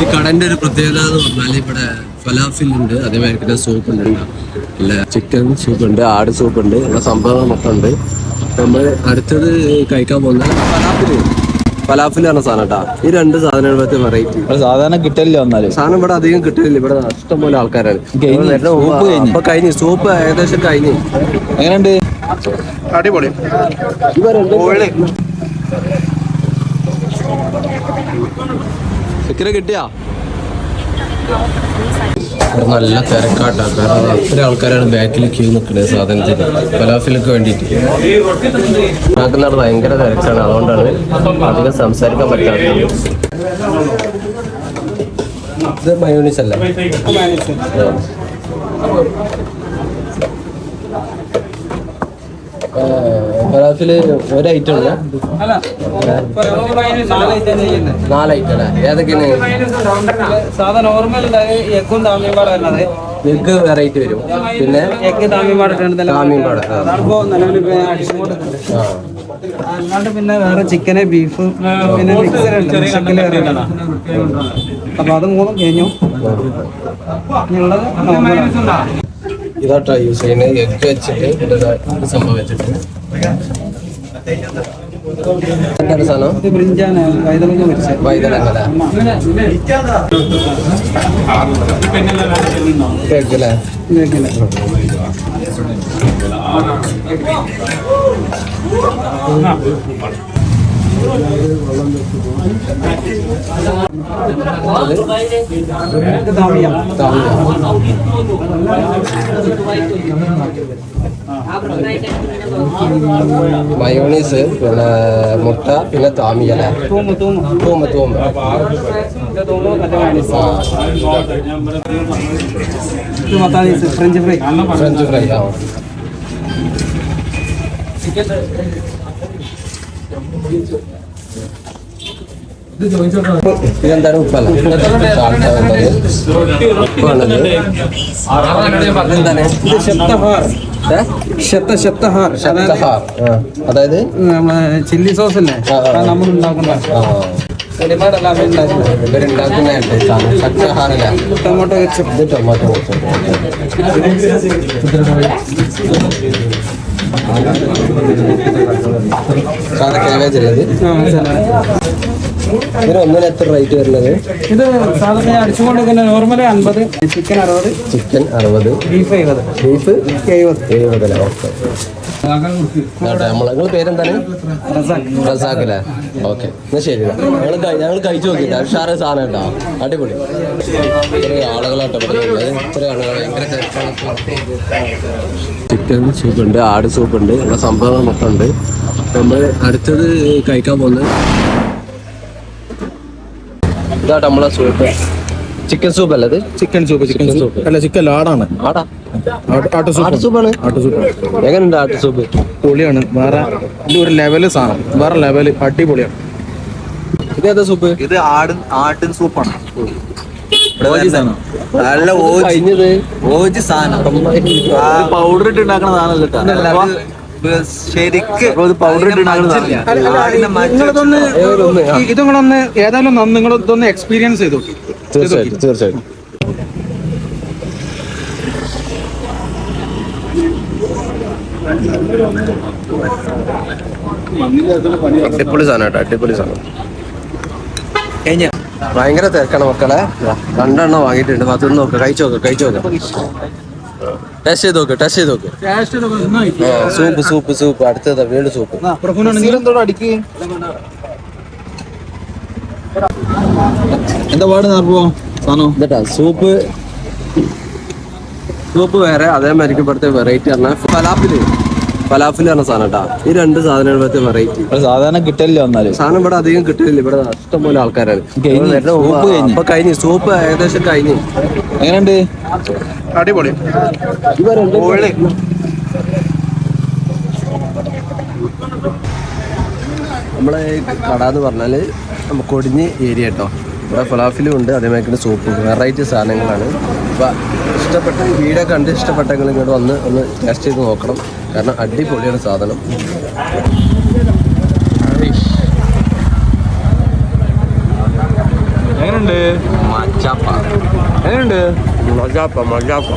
ഈ കടന്റെ ഒരു പ്രത്യേകത എന്ന് പറഞ്ഞാൽ ഇവിടെ ഫലാഫിൽ ഉണ്ട് അതേമാതിരി പിന്നെ സൂപ്പ് ഉണ്ട് അല്ല ചിക്കൻ സൂപ്പ് ഉണ്ട് ആട് സൂപ്പ് ഉണ്ട് ഉള്ള സംഭവം മൊത്തം ഉണ്ട്. നമ്മൾ അടുത്തത് കഴിക്കാൻ പോകുന്ന ഫലാഫിൽ. ഫലാഫിൽ പറഞ്ഞ സാധനം കേട്ടാ. ഈ രണ്ട് സാധനങ്ങൾ പറ്റി വെറൈറ്റി സാധാരണ കിട്ടില്ല വന്നാലും സാധനം ഇവിടെ അധികം കിട്ടില്ല ഇവിടെ ഇഷ്ടംപോലെ ആൾക്കാരാണ്. കഴിഞ്ഞു സൂപ്പ് കഴിഞ്ഞ്. അപ്പൊ കഴിഞ്ഞ്. സൂപ്പ് ഏകദേശം കഴിഞ്ഞു. എങ്ങനെയുണ്ട്? അടിപൊളി. ചിക്കനെ കിട്ടിയാ? ഇവിടെ നല്ല തിരക്കാട്ടാ. കാരണം അത്ര ആൾക്കാരാണ് ബാക്കിൽ ക്യൂ നിൽക്കുന്നത് സാധനത്തിന് ഫലാഫിലൊക്കെ വേണ്ടിയിട്ട്. ഉണ്ടാക്കുന്ന ഭയങ്കര തിരക്കാണ്. അതുകൊണ്ടാണ് അധികം സംസാരിക്കാൻ പറ്റാത്തത്. ഇത് മയോണീസ് അല്ലേ? ഫലാഫിൽ ഒരു ഐറ്റം ഉള്ള നാല് ഐറ്റം അല്ലേ? ഏതൊക്കെയാണ്? സാധാ നോർമൽ എഗ്ഗും താമ്യമ്പാട് വരുന്നത് എഗ് വെറൈറ്റി വരും. പിന്നെ എഗ്ഗ് താമ്യമ്പാട് താമ്യമ്പാട്, അല്ലാണ്ട് പിന്നെ വേറെ ചിക്കന് ബീഫ് പിന്നെ അപ്പൊ അത് മൂന്നും കഴിഞ്ഞു. ഇതാട്ടോ യൂസ് ചെയ്യുന്നത്. എഗ് വെച്ചിട്ട് സംഭവം വെച്ചിട്ട്. എന്താണ് സാധനം ഇത് ബ്രിഞ്ചാണ് വൈതലങ്ങ മയോണീസ് പിന്നെ മുട്ട പിന്നെ താമി അല്ലേ തൂമ്പ് തൂമ്പ് തൂമ്പ് തൂമ്പ് ഇത് തൂമ്പ് മറ്റേ മയോണൈസ്. ആ ഇത് മത്താനീസ് ഫ്രഞ്ച് ഫ്രൈ ഫ്രഞ്ച് ഫ്രൈ ആ ഇതെന്താണ് ഉപ്പല്ല എന്താണ് ഇത് ശബ്ദഹാർ ഏ? ശബ്ദ ശബ്ദഹാർ അതായത് ചില്ലി സോസ് അല്ലേ നമ്മൾ ഉണ്ടാക്കുന്ന ആ, ഒരുപാടല്ല ഉണ്ടാക്കുന്നത് ഇവരുണ്ടാക്കുന്നതായിട്ട് സഹാറല്ല ടൊമാറ്റോ ഇത് ടൊമാറ്റോ സാധാ കാബേജ് അല്ലേ ഇതിന് ഒന്നിന് എത്ര റേറ്റ് വരുന്നത്? ഇത് സാധാരണ അടിച്ചുകൊണ്ടിരിക്കുന്ന നോർമലി അൻപത് ചിക്കൻ അറുപത് ചിക്കൻ അറുപത്. ബീഫ് എഴുപത്. ബീഫ് എഴുപത്. എഴുപതല്ലേ ഓക്കെ നിങ്ങൾ പേരെന്താണ്? റസാഖ്. റസാഖ് അല്ലേ? ഓക്കെ. എന്നാ ശരി ഞങ്ങൾ ഞങ്ങൾ കഴിച്ചു നോക്കിയിട്ട് ഉഷാറ് സാധനം കേട്ടോ അടിപൊളി. ഇത്ര ആളുകളാട്ടോ ഇത്ര ആളുകൾ ഭയങ്കര ചിക്കൻ സൂപ്പ് ഉണ്ട് ആട് സൂപ്പ് ഉണ്ട് ഇവിടെ സംഭവം മൊത്തം ഉണ്ട് നമ്മൾ അടുത്തത് കഴിക്കാൻ പോകുന്നത് ഇതാ നമ്മളെ സൂപ്പ്. ചിക്കൻ സൂപ്പ് അല്ലേ ചിക്കൻ സൂപ്പ് ചിക്കൻ സൂപ്പ്. അല്ല ചിക്കൻ ആടാണ്. ആടാ. എങ്ങനെയുണ്ട് ആട്ട് പൊളിയാണ്. വേറെ ഇത് ഒരു ലെവൽ സാധനം. വേറെ ലെവൽ അടിപൊളിയാണ്. ഇതേതാ സൂപ്പ്? ഇത് ആടും ആട്ടിൻ സൂപ്പാണ്. നല്ല ഓജി സാധനം. പൗഡർ ഇട്ട് ഉണ്ടാക്കണ സാധനമല്ല ശരിക്ക് പൗഡർ ഇട്ട് ഉണ്ടാക്കണ സാധനം നിങ്ങളിതൊന്ന് ഏതൊന്ന്? ആ. ഇത് നിങ്ങളൊന്ന് നിങ്ങൾ ഇതൊന്ന് എക്സ്പീരിയൻസ് ചെയ്തു തീർച്ചയായിട്ടും തീർച്ചയായിട്ടും. അടിപൊളി സാധനം കേട്ടോ അടിപൊളി സാധനം. കഴിഞ്ഞ? ഭയങ്കര തിരക്കാണ് മക്കളെ. രണ്ടെണ്ണം വാങ്ങിയിട്ടുണ്ട്. പത്തൊന്ന് നോക്ക് കഴിച്ചു നോക്ക് കഴിച്ചു നോക്ക്. ടെസ്റ്റ് ചെയ്ത് നോക്ക് ടെസ്റ്റ് ചെയ്ത് നോക്ക്. സൂപ്പ് സൂപ്പ് സൂപ്പ് അടുത്തത് വീട് സൂപ്പ് എന്താ പാട് സാധനം എന്നിട്ടാ സൂപ്പ് സൂപ്പ് വേറെ അതേമാതിരിക്കും ഇവിടുത്തെ വെറൈറ്റി പറഞ്ഞാൽ ഫലാഫിൽ ഫലാഫിൽ പറഞ്ഞ സാധനം കേട്ടാ ഈ രണ്ട് സാധനങ്ങൾ ഇവിടുത്തെ വെറൈറ്റി സാധാരണ കിട്ടില്ല വന്നാലും സാധനം ഇവിടെ അധികം കിട്ടില്ല ഇവിടെ ഇഷ്ടം പോലെ ആൾക്കാരാണ് കഴിഞ്ഞു സൂപ്പ് കഴിഞ്ഞ്. അപ്പൊ കഴിഞ്ഞ്. സൂപ്പ് ഏകദേശം കഴിഞ്ഞു. എങ്ങനെയുണ്ട്? അടിപൊളി. നമ്മളെ കട എന്ന് പറഞ്ഞാൽ നമുക്ക് ഒടിഞ്ഞ് ഏരിയ കേട്ടോ ഇവിടെ ഫലാഫിലും ഉണ്ട് അതേമാതിരി സോപ്പ് വെറൈറ്റി സാധനങ്ങളാണ്. അപ്പോൾ ഇഷ്ടപ്പെട്ട വീഡിയോ കണ്ട് ഇഷ്ടപ്പെട്ടെങ്കിൽ ഇങ്ങോട്ട് വന്ന് ഒന്ന് ടേസ്റ്റ് ചെയ്ത് നോക്കണം. കാരണം അടിപൊളിയാണ് സാധനം. എങ്ങനെ എങ്ങനെയുണ്ട് എങ്ങനെയുണ്ട് മജാപ്പ മജാപ്പ.